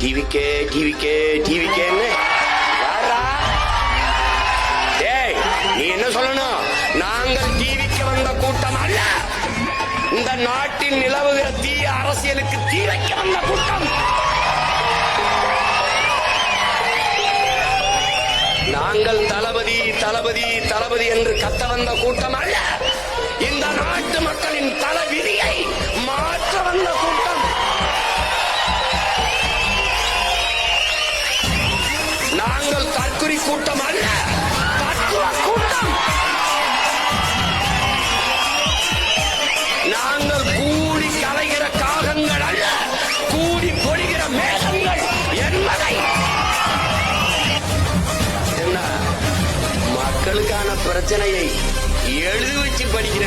டிவிக்கே டிவிக்கே டிவிக்கேன்னு டேய் நீ என்ன சொல்லணும்? நாங்கள் டிவிக்கு வந்த கூட்டம் அல்ல. இந்த நாட்டில் நிலவுகிற தீய அரசியலுக்கு தீ வந்த கூட்டம். நாங்கள் தளபதி தளபதி தளபதி என்று கத்த வந்த கூட்டம் அல்ல. இந்த நாள் நாங்கள் தற்குறி கூட்டம் அல்ல. கூட்டம். நாங்கள் கூடி கலைகிற காகங்கள் அல்ல. கூடி பொழிகிற மேகங்கள் என்பதை. என்ன? மக்களுக்கான பிரச்சனையை எழுதி வச்சு படிக்கிற